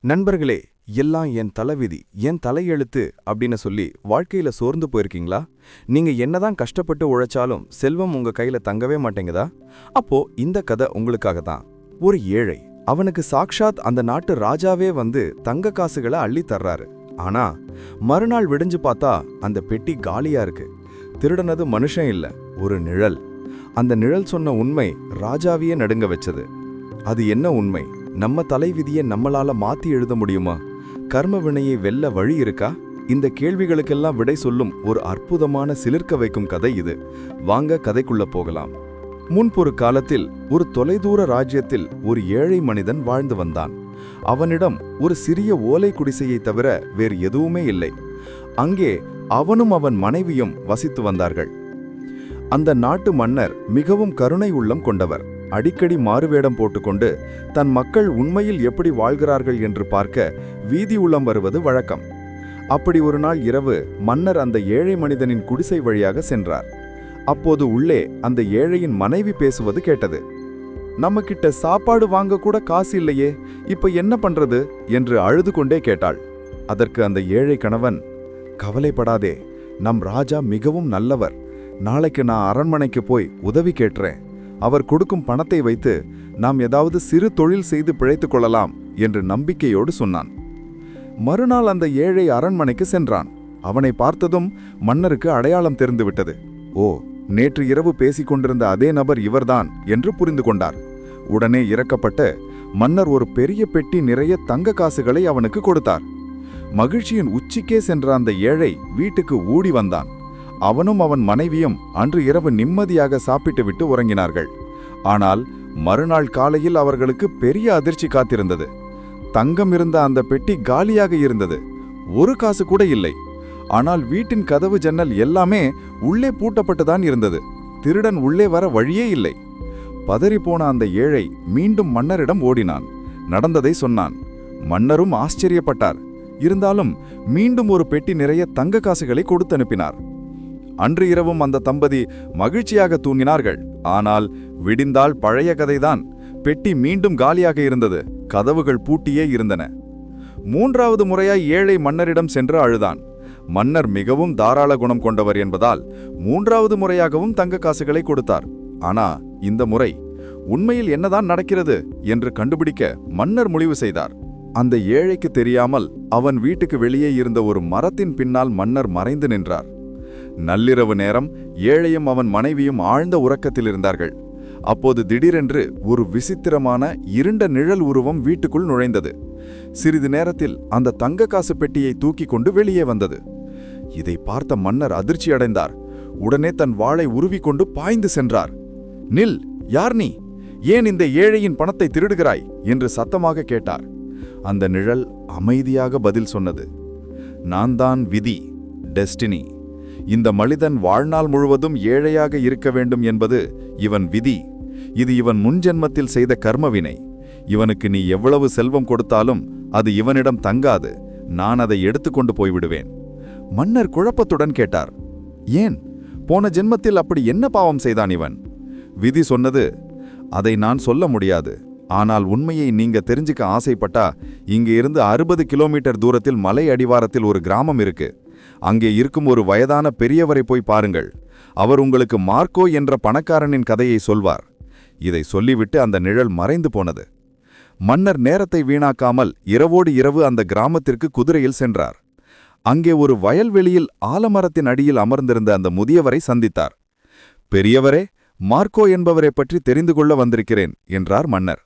நண்பர்களே எல்லாம் என் தலைவிதி என் தலையெழுத்து அப்படின்னு சொல்லி வாழ்க்கையில சோர்ந்து போயிருக்கீங்களா? நீங்க என்னதான் கஷ்டப்பட்டு உழைச்சாலும் செல்வம் உங்க கையில தங்கவே மாட்டேங்குதா? அப்போ இந்த கதை உங்களுக்காக தான் ஒரு ஏழை அவனுக்கு சாக்ஷாத் அந்த நாட்டு ராஜாவே வந்து தங்க காசுகளை அள்ளி தர்றாரு. ஆனா மறுநாள் விடிஞ்சு பார்த்தா அந்த பெட்டி காலியா இருக்கு. திருடனது மனுஷன் இல்ல ஒரு நிழல். அந்த நிழல் சொன்ன உண்மை ராஜாவையே நடுங்க வச்சது. அது என்ன உண்மை? நம்ம தலைவிதியை நம்மளால மாத்தி எழுத முடியுமா? கர்ம வினையை வெல்ல வழி இருக்கா? இந்த கேள்விகளுக்கெல்லாம் விடை சொல்லும் ஒரு அற்புதமான சிலிர்க்க வைக்கும் கதை இது. வாங்க கதைக்குள்ள போகலாம். முன்பொரு காலத்தில் ஒரு தொலைதூர ராஜ்யத்தில் ஒரு ஏழை மனிதன் வாழ்ந்து வந்தான். அவனிடம் ஒரு சிறிய ஓலை குடிசையை தவிர வேறு எதுவுமே இல்லை. அங்கே அவனும் அவன் மனைவியும் வசித்து வந்தார்கள். அந்த நாட்டு மன்னர் மிகவும் கருணை உள்ளம் கொண்டவர். அடிக்கடி மாறுவேடம் போட்டுக்கொண்டு தன் மக்கள் உண்மையில் எப்படி வாழ்கிறார்கள் என்று பார்க்க வீதி உள்ளம் வருவது வழக்கம் அப்படி ஒரு நாள் இரவு மன்னர் அந்த ஏழை மனிதனின் குடிசை வழியாக சென்றார். அப்போது உள்ளே அந்த ஏழையின் மனைவி பேசுவது கேட்டது. நம்மக்கிட்ட சாப்பாடு வாங்க கூட காசு இல்லையே இப்ப என்ன பண்றது என்று அழுது கொண்டே கேட்டாள். அதற்கு அந்த ஏழை கணவன் கவலைப்படாதே நம் ராஜா மிகவும் நல்லவர். நாளைக்கு நான் அரண்மனைக்கு போய் உதவி கேட்டேன் அவர் கொடுக்கும் பணத்தை வைத்து நாம் ஏதாவது சிறு தொழில் செய்து பிழைத்துக் கொள்ளலாம் என்று நம்பிக்கையோடு சொன்னான். மறுநாள் அந்த ஏழை அரண்மனைக்கு சென்றான். அவனை பார்த்ததும் மன்னருக்கு அடையாளம் தெரிந்துவிட்டது. ஓ நேற்று இரவு பேசிக் கொண்டிருந்த அதே நபர் இவர்தான் என்று புரிந்து கொண்டார். உடனே இறக்கப்பட்ட மன்னர் ஒரு பெரிய பெட்டி நிறைய தங்க காசுகளை அவனுக்கு கொடுத்தார். மகிழ்ச்சியின் உச்சிக்கே சென்ற அந்த ஏழை வீட்டுக்கு ஊடி வந்தான். அவனும் அவன் மனைவியும் அன்று இரவு நிம்மதியாக சாப்பிட்டுவிட்டு உறங்கினார்கள். ஆனால் மறுநாள் காலையில் அவர்களுக்கு பெரிய அதிர்ச்சி காத்திருந்தது. தங்கம் இருந்த அந்த பெட்டி காலியாக இருந்தது. ஒரு காசு கூட இல்லை. ஆனால் வீட்டின் கதவு ஜன்னல் எல்லாமே உள்ளே பூட்டப்பட்டுதான் இருந்தது. திருடன் உள்ளே வர வழியே இல்லை. பதறிப்போன அந்த ஏழை மீண்டும் மன்னரிடம் ஓடினான். நடந்ததை சொன்னான். மன்னரும் ஆச்சரியப்பட்டார். இருந்தாலும் மீண்டும் ஒரு பெட்டி நிறைய தங்க காசுகளை கொடுத்து அனுப்பினார் அன்று இரவும் அந்த தம்பதி மகிழ்ச்சியாக தூங்கினார்கள். ஆனால் விடிந்தால் பழைய கதைதான். பெட்டி மீண்டும் காலியாக இருந்தது. கதவுகள் பூட்டியே இருந்தன. மூன்றாவது முறையாய் ஏழை மன்னரிடம் சென்று அழுதான். மன்னர் மிகவும் தாராள குணம் கொண்டவர் என்பதால் மூன்றாவது முறையாகவும் தங்க காசுகளை கொடுத்தார். ஆனா இந்த முறை உண்மையில் என்னதான் நடக்கிறது என்று கண்டுபிடிக்க மன்னர் முடிவு செய்தார். அந்த ஏழைக்கு தெரியாமல் அவன் வீட்டுக்கு வெளியே இருந்த ஒரு மரத்தின் பின்னால் மன்னர் மறைந்து நின்றார். நள்ளிரவு நேரம் ஏழையும் அவன் மனைவியும் ஆழ்ந்த உறக்கத்தில் இருந்தார்கள். அப்போது திடீரென்று ஒரு விசித்திரமான இருண்ட நிழல் உருவம் வீட்டுக்குள் நுழைந்தது. சிறிது நேரத்தில் அந்த தங்க காசு பெட்டியை தூக்கி கொண்டு வெளியே வந்தது. இதை பார்த்த மன்னர் அதிர்ச்சி அடைந்தார். உடனே தன் வாளை உருவிக்கொண்டு பாய்ந்து சென்றார். நில் யார் நீ? ஏன் இந்த ஏழையின் பணத்தை திருடுகிறாய்? என்று சத்தமாக கேட்டார். அந்த நிழல் அமைதியாக பதில் சொன்னது. நான் தான் விதி டெஸ்டினி. இந்த மனிதன் வாழ்நாள் முழுவதும் ஏழையாக இருக்க வேண்டும் என்பது இவன் விதி. இது இவன் முன்ஜென்மத்தில் செய்த கர்மவினை. இவனுக்கு நீ எவ்வளவு செல்வம் கொடுத்தாலும் அது இவனிடம் தங்காது. நான் அதை எடுத்துக்கொண்டு போய்விடுவேன். மன்னர் குழப்பத்துடன் கேட்டார் ஏன்? போன ஜென்மத்தில் அப்படி என்ன பாவம் செய்தான் இவன்? விதி சொன்னது அதை நான் சொல்ல முடியாது. ஆனால் உண்மையை நீங்க தெரிஞ்சுக்க ஆசைப்பட்டா இங்க இருந்து அறுபது கிலோமீட்டர் தூரத்தில் மலை அடிவாரத்தில் ஒரு கிராமம் இருக்கு. அங்கே இருக்கும் ஒரு வயதான பெரியவரை போய் பாருங்கள். அவர் உங்களுக்கு மார்க்கோ என்ற பணக்காரனின் கதையை சொல்வார். இதை சொல்லிவிட்டு அந்த நிழல் மறைந்து போனது. மன்னர் நேரத்தை வீணாக்காமல் இரவோடு இரவு அந்த கிராமத்திற்கு குதிரையில் சென்றார். அங்கே ஒரு வயல்வெளியில் ஆலமரத்தின் அடியில் அமர்ந்திருந்த அந்த முதியவரை சந்தித்தார். பெரியவரே மார்க்கோ என்பவரை பற்றி தெரிந்து கொள்ள வந்திருக்கிறேன் என்றார் மன்னர்.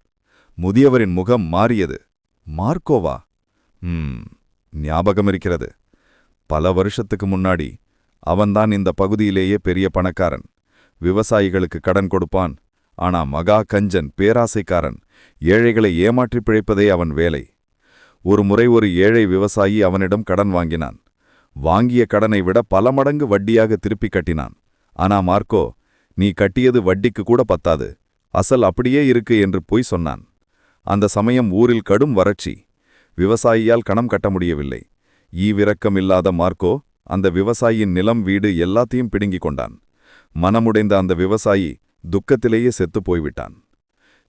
முதியவரின் முகம் மாறியது. மார்க்கோவா? ம் ஞாபகம் இருக்கிறது. பல வருஷத்துக்கு முன்னாடி அவன்தான் இந்த பகுதியிலேயே பெரிய பணக்காரன். விவசாயிகளுக்கு கடன் கொடுப்பான். ஆனா மகா கஞ்சன் பேராசைக்காரன் ஏழைகளை ஏமாற்றி பிழைப்பதே அவன் வேலை. ஒரு முறை ஒரு ஏழை விவசாயி அவனிடம் கடன் வாங்கினான். வாங்கிய கடனை விட பல மடங்கு வட்டியாக திருப்பி கட்டினான். ஆனா மார்க்கோ நீ கட்டியது வட்டிக்கு கூட பத்தாது. அசல் அப்படியே இருக்கு என்று பொய் சொன்னான். அந்த சமயம் ஊரில் கடும் வறட்சி. விவசாயியால் கணம் கட்ட முடியவில்லை. ஈவிரக்கம் இல்லாத மார்க்கோ அந்த விவசாயியின் நிலம் வீடு எல்லாத்தையும் பிடுங்கிக் கொண்டான். மனமுடைந்த அந்த விவசாயி துக்கத்திலேயே செத்துப் போய்விட்டான்.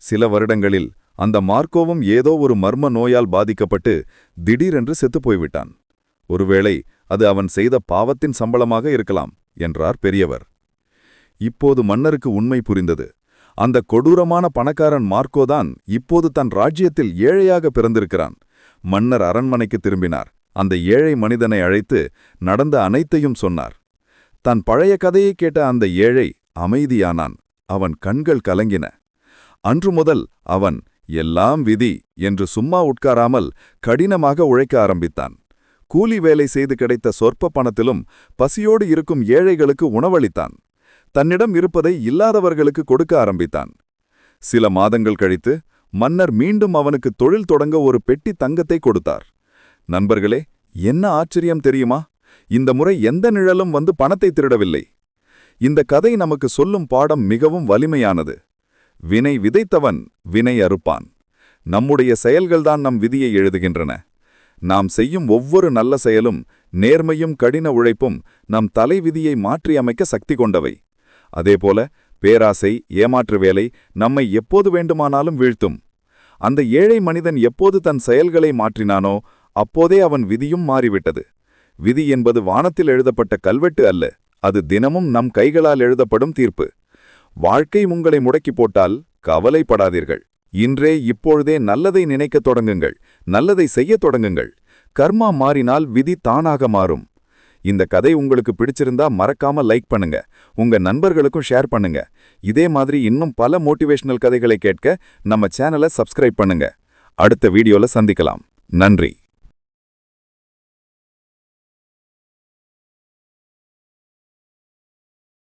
சில வருடங்களில் அந்த மார்க்கோவும் ஏதோ ஒரு மர்ம நோயால் பாதிக்கப்பட்டு திடீரென்று செத்துப் போய்விட்டான். ஒருவேளை அது அவன் செய்த பாவத்தின் சம்பளமாக இருக்கலாம் என்றார் பெரியவர். இப்போது மன்னருக்கு உண்மை புரிந்தது. அந்த கொடூரமான பணக்காரன் மார்க்கோதான் இப்போது தன் ராஜ்யத்தில் ஏழையாக பிறந்திருக்கிறான். மன்னர் அரண்மனைக்கு திரும்பினார். அந்த ஏழை மனிதனை அழைத்து நடந்த அனைத்தையும் சொன்னார். தன் பழைய கதையை கேட்ட அந்த ஏழை அமைதியானான். அவன் கண்கள் கலங்கின. அன்று முதல் அவன் எல்லாம் விதி என்று சும்மா உட்காராமல் கடினமாக உழைக்க ஆரம்பித்தான். கூலி வேலை செய்து கிடைத்த சொற்ப பணத்திலும் பசியோடு இருக்கும் ஏழைகளுக்கு உணவளித்தான். தன்னிடம் இருப்பதை இல்லாதவர்களுக்கு கொடுக்க ஆரம்பித்தான். சில மாதங்கள் கழித்து மன்னர் மீண்டும் அவனுக்கு தொழில் தொடங்க ஒரு பெட்டி தங்கத்தை கொடுத்தார். நண்பர்களே என்ன ஆச்சரியம் தெரியுமா? இந்த முறை எந்த நிழலும் வந்து பணத்தை திருடவில்லை. இந்த கதை நமக்கு சொல்லும் பாடம் மிகவும் வலிமையானது. வினை விதைத்தவன் வினை அறுப்பான். நம்முடைய செயல்கள்தான் நம் விதியை எழுதுகின்றன. நாம் செய்யும் ஒவ்வொரு நல்ல செயலும் நேர்மையும் கடின உழைப்பும் நம் தலைவிதியை மாற்றியமைக்க சக்தி கொண்டவை. அதேபோல பேராசை ஏமாற்று வேலை நம்மை எப்போது வேண்டுமானாலும் வீழ்த்தும். அந்த ஏழை மனிதன் எப்போது தன் செயல்களை மாற்றினானோ அப்போதே அவன் விதியும் மாறிவிட்டது. விதி என்பது வானத்தில் எழுதப்பட்ட கல்வெட்டு அல்ல அது தினமும் நம் கைகளால் எழுதப்படும் தீர்ப்பு. வாழ்க்கை உங்களை முடக்கி போட்டால் கவலைப்படாதீர்கள். இன்றே இப்பொழுதே நல்லதை நினைக்கத் தொடங்குங்கள் நல்லதை செய்யத் தொடங்குங்கள். கர்மா மாறினால் விதி தானாக மாறும். இந்த கதை உங்களுக்கு பிடிச்சிருந்தா மறக்காம லைக் பண்ணுங்க உங்க நண்பர்களுக்கும் ஷேர் பண்ணுங்க. இதே மாதிரி இன்னும் பல மோட்டிவேஷனல் கதைகளை கேட்க நம்ம சேனலை சப்ஸ்கிரைப் பண்ணுங்க. அடுத்த வீடியோல சந்திக்கலாம். நன்றி.